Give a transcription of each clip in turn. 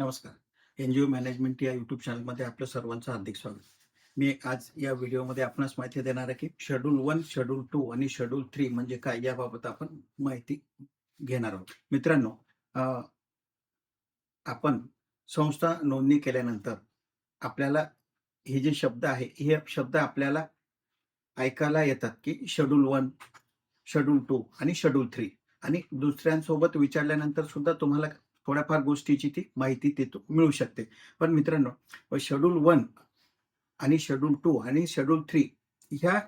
नमस्कार. N G O management या YouTube चॅनलमध्ये आपलं सर्वांचं हार्दिक स्वागत. मी आज या व्हिडिओमध्ये आपणास माहिती देणार आहे की शेड्यूल वन शेड्यूल टू आणि शेड्यूल थ्री म्हणजे काय याबाबत आपण माहिती घेणार आहोत. मित्रांनो आपण संस्था नोंदणी केल्यानंतर आपल्याला हे जे शब्द आहे हे शब्द आपल्याला ऐकायला येतात की शेड्यूल वन शेड्यूल टू आणि शेड्यूल थ्री आणि दुसऱ्यांसोबत विचारल्यानंतर सुद्धा तुम्हाला थोड्याफार गोष्टीची ती माहिती तिथून मिळू शकते. पण मित्रांनो शेड्यूल वन आणि शेड्यूल टू आणि शेड्यूल थ्री ह्या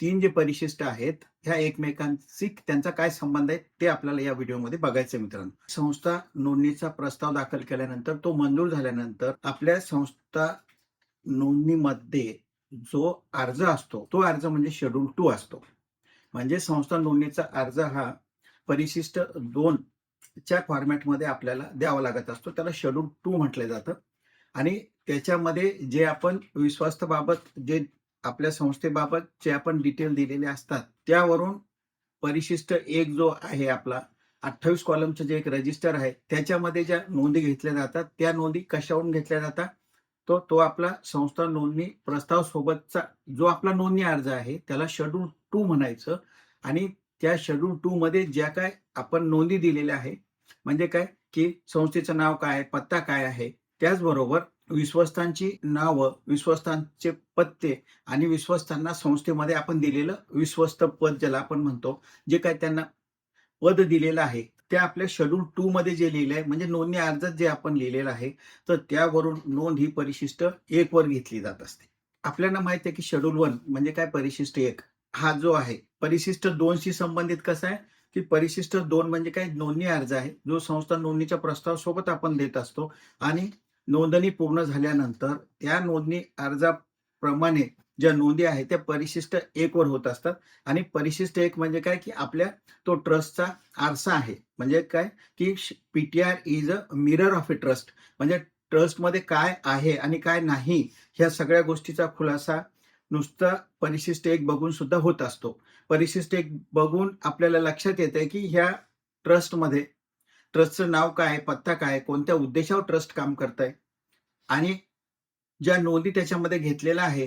तीन जे परिशिष्ट आहेत ह्या एकमेकांशी त्यांचा काय संबंध आहे ते आपल्याला या व्हिडिओमध्ये बघायचं आहे मित्रांनो. संस्था नोंदणीचा प्रस्ताव दाखल केल्यानंतर तो मंजूर झाल्यानंतर आपल्या संस्था नोंदणीमध्ये जो अर्ज असतो तो अर्ज म्हणजे शेड्यूल टू असतो. म्हणजे संस्था नोंदणीचा अर्ज हा परिशिष्ट दोन च्या फॉर्मॅटमध्ये आपल्याला द्यावा लागत असतो. त्याला शेड्यूल टू म्हटलं जातं. आणि त्याच्यामध्ये जे आपण विश्वासबाबत जे आपल्या संस्थेबाबत जे आपण डिटेल दिलेले असतात त्यावरून परिशिष्ट एक जो आहे आपला अठ्ठावीस कॉलमचं जे एक रजिस्टर आहे त्याच्यामध्ये ज्या नोंदी घेतल्या जातात त्या नोंदी कशावरून घेतल्या जातात? तो तो आपला संस्था नोंदणी प्रस्ताव सोबतचा जो आपला नोंदणी अर्ज आहे त्याला शेड्यूल टू म्हणायचं. आणि त्या शेड्यूल टू मध्ये ज्या काय आपण नोंदी दिलेल्या आहे म्हणजे काय? की संस्थेचं नाव काय आहे? पत्ता काय आहे? त्याचबरोबर विश्वस्तांची नावं विश्वस्तांचे पत्ते आणि विश्वस्तांना संस्थेमध्ये आपण दिलेलं विश्वस्त पद ज्याला आपण म्हणतो जे काय त्यांना पद दिलेलं आहे ते आपल्या शेड्यूल टू मध्ये जे लिहिलं आहे म्हणजे नोंदणी अर्जात जे आपण लिहिलेलं आहे तर त्यावरून नोंद ही परिशिष्ट एक वर घेतली जात असते. आपल्याला माहिती आहे की शेड्यूल वन म्हणजे काय? परिशिष्ट एक. हा जो आहे परिशिष्ट दोनशी संबंधित कसा आहे? की परिशिष्ट दोन म्हणजे काय? नोंदणी अर्ज आहे. जो संस्था नोंदणीच्या प्रस्ताव सोबत आपण देत असतो. आणि नोंदणी पूर्ण झाल्यानंतर त्या नोंदणी अर्जाप्रमाणे ज्या नोंदी आहेत त्या परिशिष्ट एक वर होत असतात. आणि परिशिष्ट एक म्हणजे काय? की आपल्या तो ट्रस्टचा आरसा आहे. म्हणजे काय? की PTR is a mirror of a trust. म्हणजे ट्रस्टमध्ये काय आहे आणि काय नाही ह्या सगळ्या गोष्टीचा खुलासा नुसतं परिशिष्ट एक बघून सुद्धा होत असतो. परिशिष्ट एक बघून आपल्याला लक्षात येते की ह्या ट्रस्टमध्ये ट्रस्टचं नाव काय आहे पत्ता काय आहे कोणत्या उद्देशावर ट्रस्ट काम करत आहे आणि ज्या नोंदी त्याच्यामध्ये घेतलेल्या आहे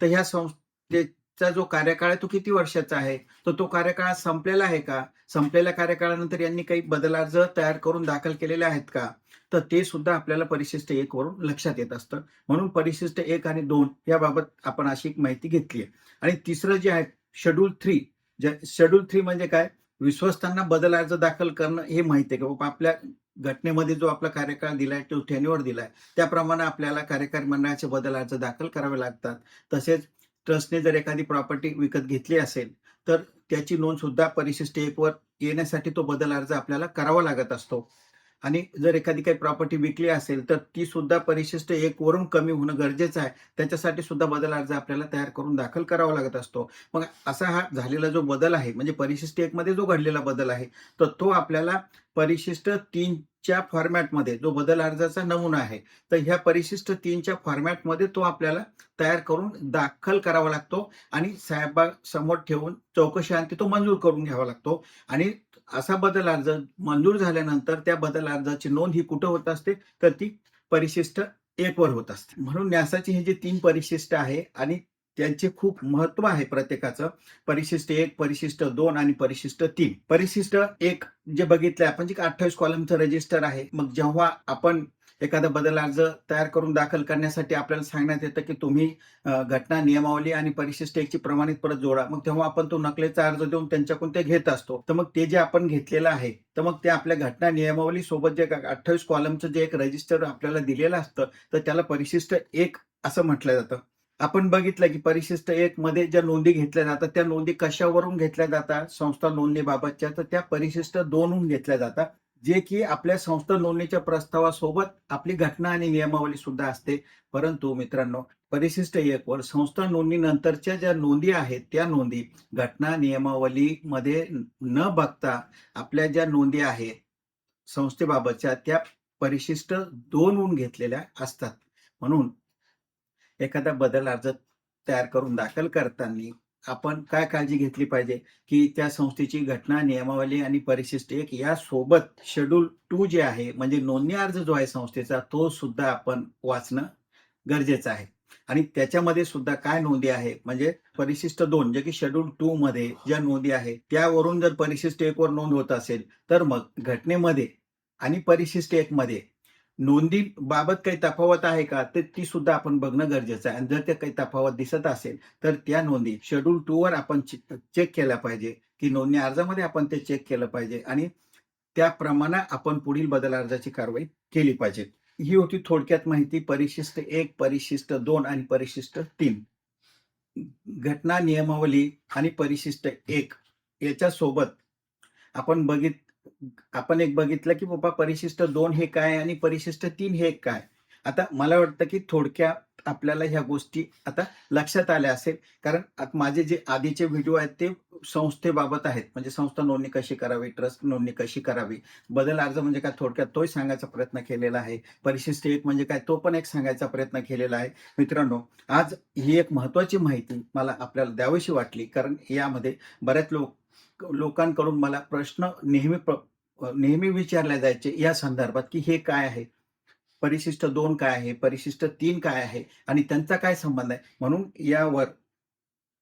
तर ह्या संस्थेचा जो कार्यकाळ आहे तो किती वर्षाचा आहे? तर तो कार्यकाळ संपलेला आहे का? संपलेल्या कार्यकाळानंतर यांनी काही बदलार्ज तयार करून दाखल केलेले आहेत का? तर ते सुद्धा आपल्याला परिशिष्ट एक वरून लक्षात येत असतं. म्हणून परिशिष्ट एक आणि दोन याबाबत आपण अशी एक माहिती घेतली आहे. आणि तिसरं जे आहे शेड्यूल थ्री शेड्यूल थ्री म्हणजे काय? विश्वस्तांना बदल अर्ज दाखल करणं हे माहिती आहे. की बाबा आपल्या घटनेमध्ये जो आपला कार्यकाळ दिलाय तो टेन्युअर दिलाय त्याप्रमाणे आपल्याला कार्यकारी मंडळाचे बदल अर्ज दाखल करावे लागतात. तसेच ट्रस्टने जर एखादी प्रॉपर्टी विकत घेतली असेल तर त्याची नोंद सुद्धा परिशिष्ट एक वर येण्यासाठी तो बदल अर्ज आपल्याला करावा लागत असतो. आणि जर एखादी काही प्रॉपर्टी विकली असेल तर ती सुद्धा परिशिष्ट एक वरून कमी होणं गरजेचं आहे. त्याच्यासाठी सुद्धा बदल अर्ज आपल्याला तयार करून दाखल करावा लागत असतो. मग असा हा झालेला जो बदल आहे म्हणजे परिशिष्ट एक मध्ये जो घडलेला बदल आहे तर तो आपल्याला परिशिष्ट तीनच्या फॉर्मॅटमध्ये जो बदल अर्जाचा नमुना आहे तर ह्या परिशिष्ट तीनच्या फॉर्मॅटमध्ये तो आपल्याला तयार करून दाखल करावा लागतो आणि साहेबासमोर ठेवून चौकशी आणखी तो मंजूर करून घ्यावा लागतो. आणि असा बदल अर्ज मंजूर झाल्यानंतर त्या बदल अर्जाची नोंद ही कुठं होत असते? तर ती परिशिष्ट एक वर होत असते. म्हणून न्यासाची हे जी तीन परिशिष्ट आहे आणि त्यांचे खूप महत्त्व आहे प्रत्येकाचं परिशिष्ट एक परिशिष्ट दोन आणि परिशिष्ट तीन. परिशिष्ट एक जे बघितलंय आपण जे अठ्ठावीस कॉलमचं रजिस्टर आहे. मग जेव्हा आपण एखादा बदल अर्ज तयार करून दाखल करण्यासाठी आपल्याला सांगण्यात येतं की तुम्ही घटना नियमावली आणि परिशिष्ट एकची प्रमाणित परत जोडा. मग तेव्हा आपण तो नकलेचा अर्ज देऊन त्यांच्याकडून ते घेत असतो. तर मग ते जे आपण घेतलेलं आहे तर मग ते आपल्या घटना नियमावली सोबत जे अठ्ठावीस कॉलमचं जे एक रजिस्टर आपल्याला दिलेलं असतं तर त्याला परिशिष्ट एक असं म्हटलं जातं. आपण बघितलं की परिशिष्ट एक मध्ये ज्या नोंदी घेतल्या जातात त्या नोंदी कशावरून घेतल्या जातात? संस्था नोंदणीबाबतच्या. तर त्या परिशिष्ट दोनहून घेतल्या जातात. जे की आपल्या संस्था नोंदणीच्या प्रस्तावासोबत आपली घटना आणि नियमावली सुद्धा असते. परंतु मित्रांनो परिशिष्ट एक वर संस्था नोंदणी नंतरच्या ज्या नोंदी आहेत त्या नोंदी घटना नियमावलीमध्ये न बघता आपल्या ज्या नोंदी आहेत संस्थेबाबतच्या त्या परिशिष्ट दोनहून घेतलेल्या असतात. म्हणून एखादा बदल अर्ज तयार करून दाखल करताना आपण काय काळजी घेतली पाहिजे? की त्या संस्थेची घटना नियमावली आणि परिशिष्ट एक या सोबत शेड्यूल टू जे आहे म्हणजे नोंदणी अर्ज जो आहे संस्थेचा तो सुद्धा आपण वाचणं गरजेचं आहे. आणि त्याच्यामध्ये सुद्धा काय नोंदी आहे? म्हणजे परिशिष्ट दोन जे की शेड्यूल टू मध्ये ज्या नोंदी आहे त्यावरून जर परिशिष्ट एक वर नोंद होत असेल तर मग घटनेमध्ये आणि परिशिष्ट एक मध्ये नोंदी बाबत काही तफावत आहे का? तर ती सुद्धा आपण बघणं गरजेचं आहे. आणि जर त्या काही तफावत दिसत असेल तर त्या नोंदी शेड्यूल टू वर आपण चेक केल्या पाहिजे. की नोंदणी अर्जामध्ये आपण ते चेक केलं पाहिजे. आणि त्याप्रमाणे आपण पुढील बदल अर्जाची कारवाई केली पाहिजे. ही होती थोडक्यात माहिती. परिशिष्ट एक परिशिष्ट दोन आणि परिशिष्ट तीन. घटना नियमावली आणि परिशिष्ट एक याच्या सोबत आपण बघित आपण एक बघितलं की बाबा परिशिष्ट दोन हे काय आणि परिशिष्ट तीन हे काय? आता मला वाटतं की थोडक्यात आपल्याला ह्या गोष्टी आता लक्षात आल्या असेल. कारण माझे जे आधीचे व्हिडिओ आहेत ते संस्थेबाबत आहेत. म्हणजे संस्था नोंदणी कशी करावी ट्रस्ट नोंदणी कशी करावी? बदल अर्ज म्हणजे काय? थोडक्यात तोही सांगायचा प्रयत्न केलेला आहे. परिशिष्ट एक म्हणजे काय? तो पण एक सांगायचा प्रयत्न केलेला आहे. मित्रांनो आज ही एक महत्वाची माहिती मला आपल्याला द्यावीशी वाटली. कारण यामध्ये बऱ्याच लोक लोकांकडून मला प्रश्न नेहमी प्र- नेहमी विचारले जायचे या संदर्भात की हे काय आहे? परिशिष्ट दोन काय आहे? परिशिष्ट तीन काय आहे? आणि त्यांचा काय संबंध आहे? म्हणून यावर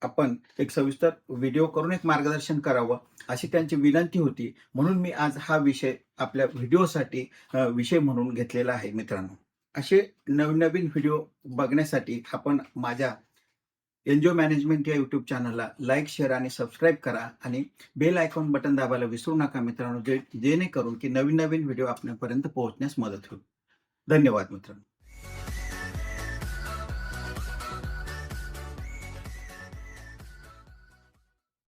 आपण एक सविस्तर व्हिडिओ करून एक मार्गदर्शन करावं अशी त्यांची विनंती होती. म्हणून मी आज हा विषय आपल्या व्हिडिओसाठी विषय म्हणून घेतलेला आहे मित्रांनो. असे नवीन नवीन व्हिडिओ बघण्यासाठी आपण माझ्या एनजीओ मॅनेजमेंट या युट्यूब चॅनलला लाईक शेअर आणि सबस्क्राईब करा आणि बेल आयकॉन बटन दाबायला विसरू नका मित्रांनो जे जेणेकरून की नवीन नवीन व्हिडिओ आपल्यापर्यंत पोहोचण्यास मदत होईल. धन्यवाद मित्रांनो.